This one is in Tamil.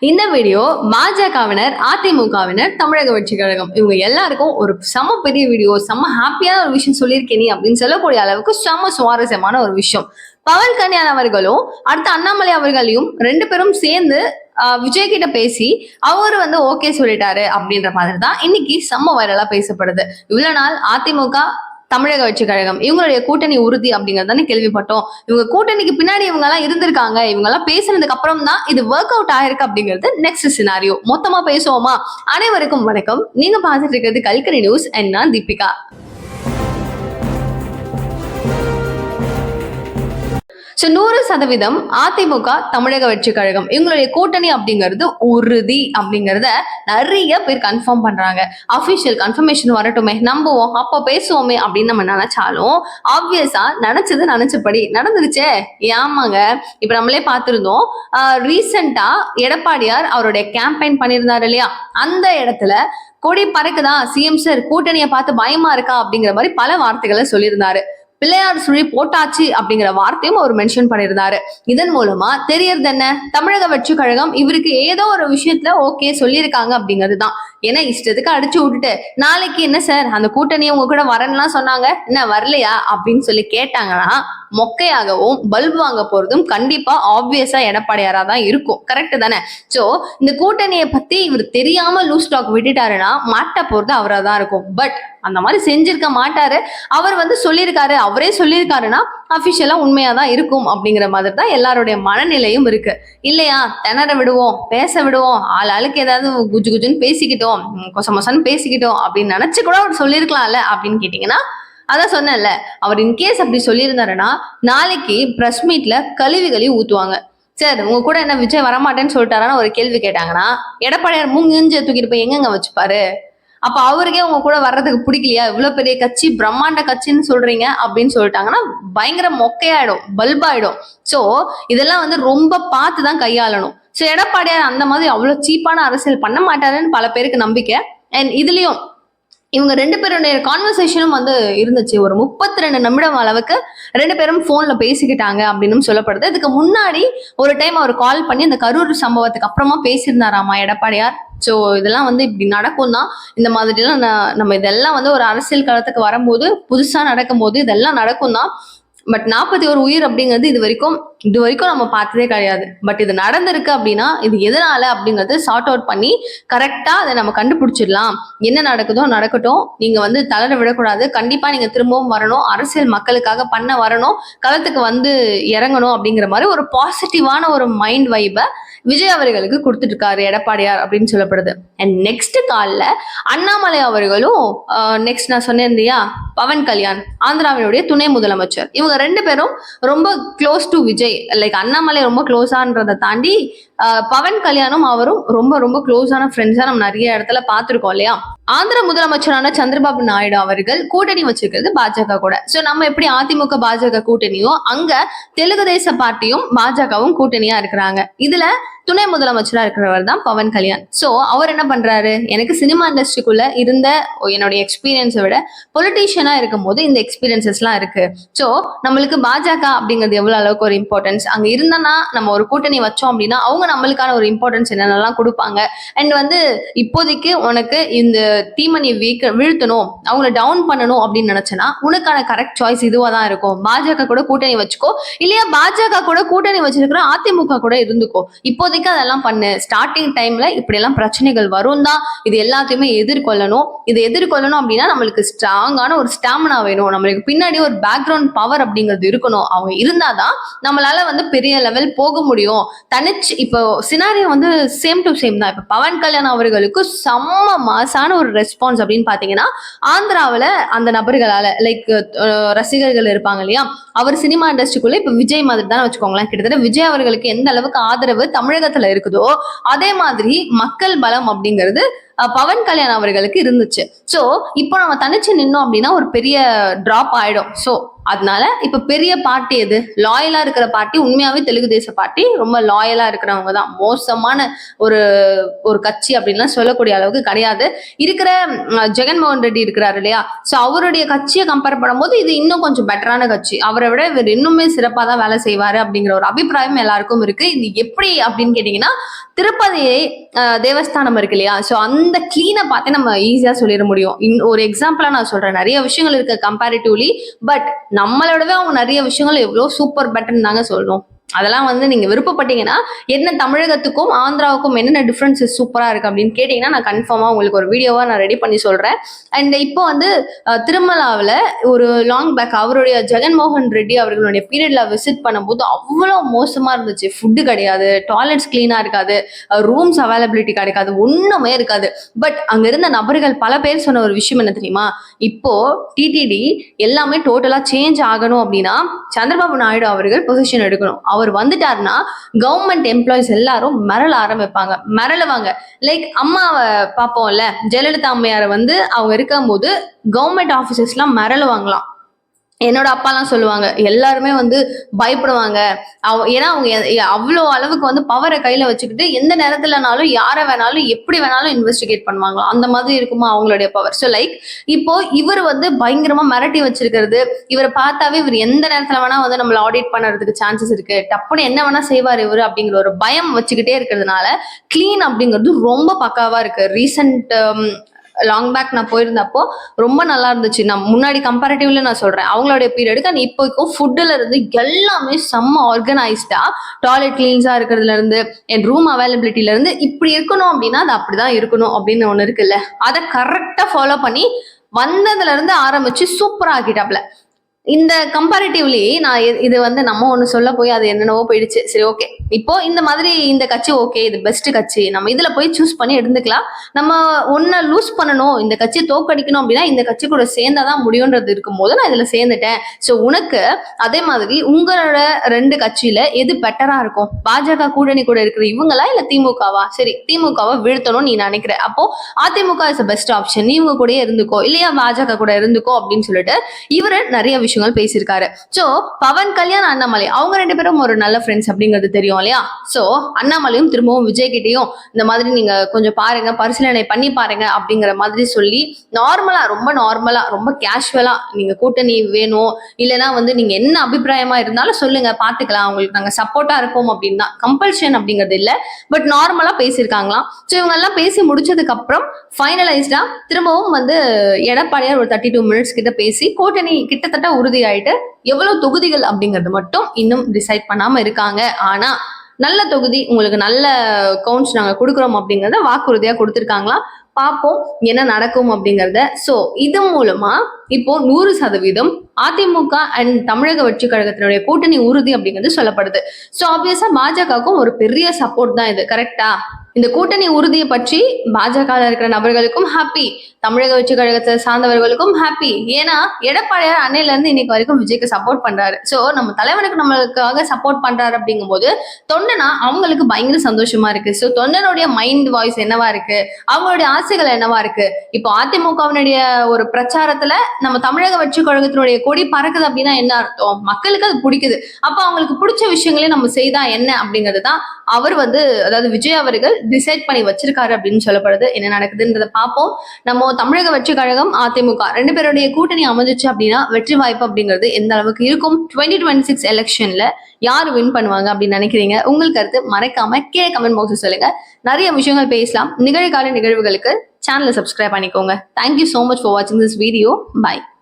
இந்த வீடியோ பாஜகவினர் அதிமுகவினர் தமிழக வெற்றி கழகம். இவங்க எல்லாருக்கும் ஒரு செம பெரிய வீடியோ செம ஹாப்பியான ஒரு விஷயம் சொல்லியிருக்கேன் நீ அப்படின்னு சொல்லக்கூடிய அளவுக்கு செம சுவாரஸ்யமான ஒரு விஷயம். பவன் கல்யாண் அவர்களும் அடுத்து அண்ணாமலை அவர்களையும் ரெண்டு பேரும் சேர்ந்து ஆஹ், விஜய் கிட்ட பேசி அவர் வந்து ஓகே சொல்லிட்டாரு அப்படின்ற மாதிரி தான் இன்னைக்கு செம்ம வைரலா பேசப்படுது. இவ்வளவு நாள் அதிமுக தமிழக வெற்றி கழகம். இவங்களுடைய கூட்டணி உறுதி அப்படிங்கறதானே கேள்விப்பட்டோம். இவங்க கூட்டணிக்கு பின்னாடி இவங்க எல்லாம் இருந்திருக்காங்க. இவங்க எல்லாம் பேசுனதுக்கு அப்புறம் தான் இது ஒர்க் அவுட் ஆயிருக்கு அப்படிங்கிறது நெக்ஸ்ட் சினாரியோ மொத்தமா பேசுவோமா? அனைவருக்கும் வணக்கம். நீங்க பார்த்துட்டு இருக்கிறது கல்கரி நியூஸ் அண்ட் நான் தீபிகா. ஸோ நூறு சதவீதம் அதிமுக தமிழக வெற்றி கழகம். இவங்களுடைய கூட்டணி அப்படிங்கிறது உறுதி அப்படிங்கிறத நிறைய பேர் கன்ஃபார்ம் பண்றாங்க. அஃபிஷியல் கன்ஃபர்மேஷன் வரட்டுமே நம்புவோம் அப்போ பேசுவோமே அப்படின்னு நம்ம நினைச்சாலும் ஆப்வியஸா நினைச்சது நினைச்சபடி நடந்துருச்சே. ஏமாங்க. இப்ப நம்மளே பார்த்திருந்தோம் ரீசெண்டா எடப்பாடியார் அவருடைய கேம்பெயின் பண்ணியிருந்தாரு இல்லையா? அந்த இடத்துல கொடி பறக்குதா? சிஎம் சார் கூட்டணியை பார்த்து பயமா இருக்கா? அப்படிங்கிற மாதிரி பல வார்த்தைகளை சொல்லியிருந்தாரு. பிள்ளையார் சுழி போட்டாச்சு அப்படிங்கிற வார்த்தையும் அவர் மென்ஷன் பண்ணியிருந்தாரு. இதன் மூலமா தெரியறது என்ன? தமிழக வெற்றி கழகம் இவருக்கு ஏதோ ஒரு விஷயத்துல ஓகே சொல்லியிருக்காங்க அப்படிங்கிறது தான். ஏன்னா இஷ்டத்துக்கு அடிச்சு விட்டுட்டு நாளைக்கு என்ன சார் அந்த கூட்டணி உங்க கூட வரேன்னுலாம் சொன்னாங்க. என்ன வரலையா? அப்படின்னு சொல்லி கேட்டாங்கன்னா மொக்கையாகவும் பல்ப் வாங்க போறதும் கண்டிப்பா ஆப்வியஸா எடப்பாடியாரா தான் இருக்கும். கரெக்ட் தானே? சோ இந்த கூட்டணியை பத்தி இவர் தெரியாம லூஸ் டாக் விட்டுட்டாருன்னா மாட்ட போறது அவரா தான் இருக்கும். பட் அந்த மாதிரி செஞ்சிருக்க மாட்டாரு. அவர் வந்து சொல்லியிருக்காரு. அவரே சொல்லியிருக்காருன்னா அபிஷியலா உண்மையா தான் இருக்கும் அப்படிங்கிற மாதிரி தான் எல்லாருடைய மனநிலையும் இருக்கு. இல்லையா? திணற விடுவோம் பேச விடுவோம் ஆள் ஆளுக்கு ஏதாவது குஜு குஜுன்னு பேசிக்கிட்டோம் கொச மொசன்னு பேசிக்கிட்டோம் அப்படின்னு நினைச்சு கூட அவர் சொல்லியிருக்கலாம்ல அப்படின்னு கேட்டீங்கன்னா அதான் சொன்னேன்ல அவர் இன்கேஸ் அப்படி சொல்லியிருந்தாருன்னா நாளைக்கு பிரஸ் மீட்ல கழுவி கழுவி ஊத்துவாங்க. சார் உங்க கூட என்ன விஜய் வரமாட்டேன்னு சொல்லிட்டாரான்னு ஒரு கேள்வி கேட்டாங்கன்னா எடப்பாடியார் மூங்கிஞ்ச தூக்கிட்டு போய் எங்கெங்க வச்சுப்பாரு? அப்ப அவருக்கே உங்க கூட வர்றதுக்கு பிடிக்கலையா? இவ்வளவு பெரிய கட்சி பிரம்மாண்ட கட்சின்னு சொல்றீங்க அப்படின்னு சொல்லிட்டாங்கன்னா பயங்கர மொக்கையாயிடும் பல்பாயிடும். சோ இதெல்லாம் வந்து ரொம்ப பார்த்து தான் கையாளணும். சோ எடப்பாடியார் அந்த மாதிரி அவ்வளவு சீப்பான அரசியல் பண்ண மாட்டாருன்னு பல பேருக்கு நம்பிக்கை. அண்ட் இதுலயும் இவங்க ரெண்டு பேருடைய கான்வர்சேஷனும் வந்து இருந்துச்சு. ஒரு முப்பத்தி ரெண்டு நிமிடம் அளவுக்கு ரெண்டு பேரும் ஃபோனில் பேசிக்கிட்டாங்க அப்படின்னு சொல்லப்படுது. இதுக்கு முன்னாடி ஒரு டைம் அவர் கால் பண்ணி அந்த கரூர் சம்பவத்துக்கு அப்புறமா பேசியிருந்தாராமா எடப்பாடியார்? ஸோ இதெல்லாம் வந்து இப்படி நடக்கும் தான் இந்த மாதிரிலாம் ந- நம்ம இதெல்லாம் வந்து ஒரு அரசியல் காலத்துக்கு வரும்போது புதுசா நடக்கும்போது இதெல்லாம் நடக்கும் தான் பட் நாற்பத்தி ஒரு உயிர் அப்படிங்கிறது இது வரைக்கும் இது வரைக்கும் நம்ம பார்த்ததே கிடையாது. பட் இது நடந்திருக்கு அப்படின்னா இது எதனால அப்படிங்கிறது சார்ட் அவுட் பண்ணி கரெக்டா அதை நம்ம கண்டுபிடிச்சிடலாம். என்ன நடக்குதோ நடக்கட்டும். நீங்க வந்து தளர விடக்கூடாது. கண்டிப்பா நீங்க திரும்பவும் வரணும். அரசியல் மக்களுக்காக பண்ண வரணும். களத்துக்கு வந்து இறங்கணும் அப்படிங்கிற மாதிரி ஒரு பாசிட்டிவான ஒரு மைண்ட் வைபை விஜய் அவர்களுக்கு கொடுத்துட்டு இருக்காரு எடப்பாடியார் அப்படின்னு சொல்லப்படுது. அண்ட் நெக்ஸ்ட் காலில் அண்ணாமலை அவர்களும் நெக்ஸ்ட் நான் சொன்னேன் இல்லையா? பவன் கல்யாண் ஆந்திராவினுடைய துணை முதலமைச்சர். இவங்க ரெண்டு பேரும் ரொம்ப close to Vijay. Like Annamalai ரொம்ப க்ளோஸான்றதை தாண்டி பவன் கல்யாணும் அவரும் ரொம்ப ரொம்ப க்ளோஸான ஃப்ரெண்ட்ஸாக நம்ம நிறைய இடத்துல பார்த்துருக்கோம் இல்லையா? ஆந்திர முதலமைச்சரான சந்திரபாபு நாயுடு அவர்கள் கூட்டணி வச்சிருக்கிறது பாஜக கூட. சோ நம்ம எப்படி அதிமுக பாஜக கூட்டணியோ அங்க தெலுங்கு தேச பார்ட்டியும் பாஜகவும் கூட்டணியா இருக்கிறாங்க. இதுல துணை முதலமைச்சராக இருக்கிறவர் தான் பவன் கல்யாண். ஸோ அவர் என்ன பண்றாரு? எனக்கு சினிமா இண்டஸ்ட்ரிக்குள்ள இருந்த என்னுடைய எக்ஸ்பீரியன்ஸை விட பொலிட்டீஷியனா இருக்கும் போது இந்த எக்ஸ்பீரியன்சஸ்லாம் இருக்கு. ஸோ நம்மளுக்கு பாஜக அப்படிங்கிறது எவ்வளவு அளவுக்கு ஒரு இம்பார்ட்டன்ஸ் அங்க இருந்தனா நம்ம ஒரு கூட்டணி வச்சோம் அப்படின்னா அவங்க நம்மளுக்கான ஒரு இம்பார்ட்டன்ஸ் என்னென்னலாம் கொடுப்பாங்க? அண்ட் வந்து இப்போதைக்கு உனக்கு இந்த தீமணி வீக்க வீழ்த்தணும் அவங்கள டவுன் பண்ணணும் அப்படின்னு நினைச்சனா உனக்கான கரெக்ட் சாய்ஸ் இதுவா தான் இருக்கும். பாஜக கூட கூட்டணி வச்சுக்கோ. இல்லையா பாஜக கூட கூட்டணி வச்சிருக்கிற அதிமுக கூட இருந்துக்கோ. இப்போதைக்கு அதெல்லாம் பண்ணு. ஸ்டார்டிங் டைம்ல இப்படி எல்லாம் பிரச்சனைகள் வரும் தான் இது எல்லாத்தையுமே எதிர்கொள்ளணும். இது எதிர்கொள்ளணும் அப்படின்னா நம்மளுக்கு ஸ்ட்ராங்கான ஒரு ஸ்டாமினா வேணும். நம்மளுக்கு பின்னாடி ஒரு பேக்ரவுண்ட் பவர் அப்படிங்கிறது இருக்கணும். அவங்க இருந்தாதான் நம்மளால வந்து பெரிய லெவல் போக முடியும். தனிச்சு இப்போ சினாரியோ வந்து சேம் டு சேம் தான். இப்போ பவன் கல்யாண் அவர்களுக்கு செம்ம மாசான ஒரு ரெஸ்பான்ஸ் அப்படின்னு பாத்தீங்கன்னா ஆந்திராவில் அந்த நபர்களால லைக் ரசிகர்கள் இருப்பாங்க இல்லையா? அவர் சினிமா இண்டஸ்ட்ரிக்குள்ள இப்போ விஜய் மாதிரி தானே வச்சுக்கோங்களேன். கிட்டத்தட்ட விஜய் அவர்களுக்கு எந்த அளவுக்கு ஆதரவு தமிழக தமிழகத்துல இருக்குதோ அதே மாதிரி மக்கள் பலம் அப்படிங்கிறது பவன் கல்யாண் அவர்களுக்கு இருந்துச்சு. சோ இப்போ நம்ம தனிச்சு நின்னோம் அப்படின்னா ஒரு பெரிய டிராப் ஆயிடும். சோ அதனால இப்ப பெரிய பார்ட்டி எது? லாயலா இருக்கிற பார்ட்டி உண்மையாவே தெலுங்கு தேச பார்ட்டி ரொம்ப லாயலா இருக்கிறவங்க தான். மோசமான ஒரு ஒரு கட்சி அப்படின்லாம் சொல்லக்கூடிய அளவுக்கு கிடையாது. இருக்கிற ஜெகன்மோகன் ரெட்டி இருக்கிறாரு இல்லையா? சோ அவருடைய கட்சியை கம்பேர் பண்ணும்போது இது இன்னும் கொஞ்சம் பெட்டரான கட்சி. அவரை விட இவர் இன்னுமே சிறப்பா தான் வேலை செய்வாரு அப்படிங்கிற ஒரு அபிப்பிராயம் எல்லாருக்கும் இருக்கு. இது எப்படி அப்படின்னு கேட்டீங்கன்னா திருப்பதி தேவஸ்தானம் இருக்கு இல்லையா? சோ அந்த கிளீனை பார்த்து நம்ம ஈஸியா சொல்லிட முடியும். இன் ஒரு எக்ஸாம்பிளா நான் சொல்றேன். நிறைய விஷயங்கள் இருக்கு கம்பேரிட்டிவ்லி பட் நம்மளோடவே அவங்க நிறைய விஷயங்கள் எவ்வளவு சூப்பர் பெட்டர்னு தாங்க சொல்லணும் அதெல்லாம் வந்து நீங்க விருப்பப்பட்டீங்கன்னா என்ன தமிழகத்துக்கும் ஆந்திராவுக்கும் என்னென்ன டிஃப்ரென்சஸ் சூப்பரா இருக்கு அப்படின்னு கேட்டீங்கன்னா நான் கன்ஃபார்மா உங்களுக்கு ஒரு வீடியோவா நான் ரெடி பண்ணி சொல்றேன். அண்ட் இப்போ வந்து திருமலாவில் ஒரு லாங் பேக் அவருடைய ஜெகன்மோகன் ரெட்டி அவர்களுடைய பீரியட்ல விசிட் பண்ணும்போது அவ்வளோ மோசமா இருந்துச்சு. ஃபுட்டு கிடையாது டாய்லெட்ஸ் கிளீனா இருக்காது ரூம்ஸ் அவைலபிலிட்டி கிடைக்காது ஒண்ணுமே இருக்காது. பட் அங்க இருந்த நபர்கள் பல பேர் சொன்ன ஒரு விஷயம் என்ன தெரியுமா? இப்போ டிடிடி எல்லாமே டோட்டலா சேஞ்ச் ஆகணும் அப்படின்னா சந்திரபாபு நாயுடு அவர்கள் பொசிஷன் எடுக்கணும். அவர் அவர் வந்துட்டாருன்னா கவர்மெண்ட் எம்ப்ளாயிஸ் எல்லாரும் மிரள ஆரம்பிப்பாங்க. மிரளுவாங்க. லைக் அம்மாவை பார்ப்போம்ல ஜெயலலிதா அம்மையாரை வந்து அவங்க இருக்கும்போது கவர்மெண்ட் ஆஃபீஸர்ஸ்லாம் மிரளுவாங்களாம். என்னோட அப்பாலாம் சொல்லுவாங்க எல்லாருமே வந்து பயப்படுவாங்க. அவ- ஏன்னா அவங்க அவ்வளோ அளவுக்கு வந்து பவரை கையில வச்சுக்கிட்டு எந்த நேரத்துலனாலும் யாரை வேணாலும் எப்படி வேணாலும் இன்வெஸ்டிகேட் பண்ணுவாங்க அந்த மாதிரி இருக்குமா அவங்களுடைய பவர் ஸோ லைக் இப்போ இவர் வந்து பயங்கரமா மிரட்டி வச்சிருக்கிறது இவரை பார்த்தாவே இவர் எந்த நேரத்துல வேணா வந்து நம்மள ஆடிட் பண்ணுறதுக்கு சான்சஸ் இருக்கு. டப்புன்னு என்ன வேணா செய்வார் இவர் அப்படிங்கிற ஒரு பயம் வச்சுக்கிட்டே இருக்கிறதுனால க்ளீன் அப்படிங்கிறது ரொம்ப பக்காவா இருக்கு. ரீசன்ட் லாங் பேக் நான் போயிருந்தப்போ ரொம்ப நல்லா இருந்துச்சு. நான் முன்னாடி கம்பேரிட்டிவ்ல நான் சொல்றேன். அவங்களுடைய பீரியடுக்கு அண்ட் இப்போக்கும் ஃபுட்டுல இருந்து எல்லாமே செம்ம ஆர்கனைஸ்டா டாய்லெட் கிளீன்ஸா இருக்கிறதுல இருந்து என் ரூம் அவைலபிலிட்டில இருந்து இப்படி இருக்கணும் அப்படின்னா அது அப்படிதான் இருக்கணும் அப்படின்னு ஒண்ணு இருக்குல்ல. அதை கரெக்டா ஃபாலோ பண்ணி வந்ததுல இருந்து ஆரம்பிச்சு சூப்பர் ஆக்கிட்டாப்ல இந்த கம்பேரிட்டிவ்லி நான் இது வந்து நம்ம ஒன்று சொல்ல போய் அது என்னென்னவோ போயிடுச்சு. சரி ஓகே இப்போ இந்த மாதிரி இந்த கட்சி ஓகே இது பெஸ்ட் கட்சி. நம்ம இதுல போய் சூஸ் பண்ணி எடுத்துக்கலாம். நம்ம ஒன்ன லூஸ் பண்ணணும் இந்த கட்சியை தோக்கடிக்கணும் அப்படின்னா இந்த கட்சி கூட சேர்ந்தாதான் முடியுன்றது இருக்கும்போது நான் இதுல சேர்ந்துட்டேன். ஸோ உனக்கு அதே மாதிரி உங்களோட ரெண்டு கட்சியில எது பெட்டரா இருக்கும்? பாஜக கூட்டணி கூட இருக்கிற இவங்களா இல்ல திமுகவா? சரி திமுகவை வீழ்த்தணும் நீ நினைக்கிற. அப்போ அதிமுக இஸ் பெஸ்ட் ஆப்ஷன் நீ இவங்க கூடயே இருந்துக்கோ இல்லையா பாஜக கூட இருந்துக்கோ அப்படின்னு சொல்லிட்டு இவரு நிறைய விஷயம் விஷயங்கள் பேசியிருக்காரு. சோ பவன் கல்யாண் அண்ணாமலை அவங்க ரெண்டு பேரும் ஒரு நல்ல ஃப்ரெண்ட்ஸ் அப்படிங்கிறது தெரியும் இல்லையா? சோ அண்ணாமலையும் திரும்பவும் விஜய் கிட்டயும் இந்த மாதிரி நீங்க கொஞ்சம் பாருங்க பரிசீலனை பண்ணி பாருங்க அப்படிங்கிற மாதிரி சொல்லி நார்மலா ரொம்ப நார்மலா ரொம்ப கேஷுவலா நீங்க கூட்டணி வேணும். இல்லைன்னா வந்து நீங்க என்ன அபிப்பிராயமா இருந்தாலும் சொல்லுங்க பாத்துக்கலாம். அவங்களுக்கு நாங்க சப்போர்ட்டா இருப்போம் அப்படின்னா கம்பல்ஷன் அப்படிங்கிறது இல்ல. பட் நார்மலா பேசியிருக்காங்களாம். ஸோ இவங்க எல்லாம் பேசி முடிச்சதுக்கு அப்புறம் ஃபைனலைஸ்டா திரும்பவும் வந்து எடப்பாடியார் ஒரு தேர்ட்டி டூ மினிட்ஸ் கிட்ட பேசி கூட்டணி கிட்டத்தட்ட உறுதியாயிட்டு எவ்வளவு தொகுதிகள் அப்படிங்கிறது மட்டும் இன்னும் டிசைட் பண்ணாம இருக்காங்க. ஆனா நல்ல தொகுதி உங்களுக்கு நல்ல கவுண்ட்ஸ் நாங்க கொடுக்குறோம் அப்படிங்கறத வாக்குறுதியா கொடுத்துருக்காங்களாம் பார்ப்போம் என்ன நடக்கும் அப்படிங்கறத. சோ இது மூலமா இப்போ நூறு சதவீதம் அதிமுக அண்ட் தமிழக வெற்றி கழகத்தினுடைய கூட்டணி உறுதி அப்படிங்கிறது சொல்லப்படுது. சோ ஆப்வியஸா பாஜகவுக்கும் ஒரு பெரிய சப்போர்ட் தான் இது. கரெக்டா இந்த கூட்டணி உறுதியை பற்றி பாஜக இருக்கிற நபர்களுக்கும் ஹாப்பி தமிழக வெற்றி கழகத்தை சார்ந்தவர்களுக்கும் ஹாப்பி ஏன்னா எடப்பாடியார் அன்னையில இருந்து இன்னைக்கு வரைக்கும் விஜய்க்கு சப்போர்ட் பண்றாரு. சோ நம்ம தலைவனுக்கு நம்மளுக்காக சப்போர்ட் பண்றாரு அப்படிங்கும்போது தொண்டனா அவங்களுக்கு பயங்கர சந்தோஷமா இருக்கு. சோ தொண்டனுடைய மைண்ட் வாய்ஸ் என்னவா இருக்கு? அவங்களுடைய ஆசைகள் என்னவா இருக்கு? இப்போ அதிமுகவினுடைய ஒரு பிரச்சாரத்துல நம்ம தமிழக வெற்றி கழகத்தினுடைய கொடி பறக்குது அப்படின்னா என்ன அர்த்தம்? மக்களுக்கு அது பிடிக்குது. அப்ப அவங்களுக்கு பிடிச்ச விஷயங்களே நம்ம செய்தா என்ன அப்படிங்கிறது தான் அவர் வந்து அதாவது விஜய் அவர்கள் டிசைட் பண்ணி வச்சிருக்காரு அப்படின்னு சொல்லப்படுது. என்ன நடக்குதுன்றத பார்ப்போம். நம்ம தமிழக வெற்றி கழகம் அதிமுக ரெண்டு பேருடைய கூட்டணி அமைஞ்சிச்சு அப்படின்னா வெற்றி வாய்ப்பு அப்படிங்கிறது எந்த அளவுக்கு இருக்கும்? டுவெண்ட்டி டுவெண்ட்டி சிக்ஸ் எலெக்ஷன்ல யார் வின் பண்ணுவாங்க அப்படின்னு நினைக்கிறீங்க? உங்கள் கருத்து மறக்காம கீழே கமெண்ட் பாக்ஸ் சொல்லுங்க. நிறைய விஷயங்கள் பேசலாம். நிகழ்கால நிகழ்வுகளுக்கு சேனலை சப்ஸ்கிரைப் பண்ணிக்கோங்க. Thank you so much for வாட்சிங் திஸ் வீடியோ பை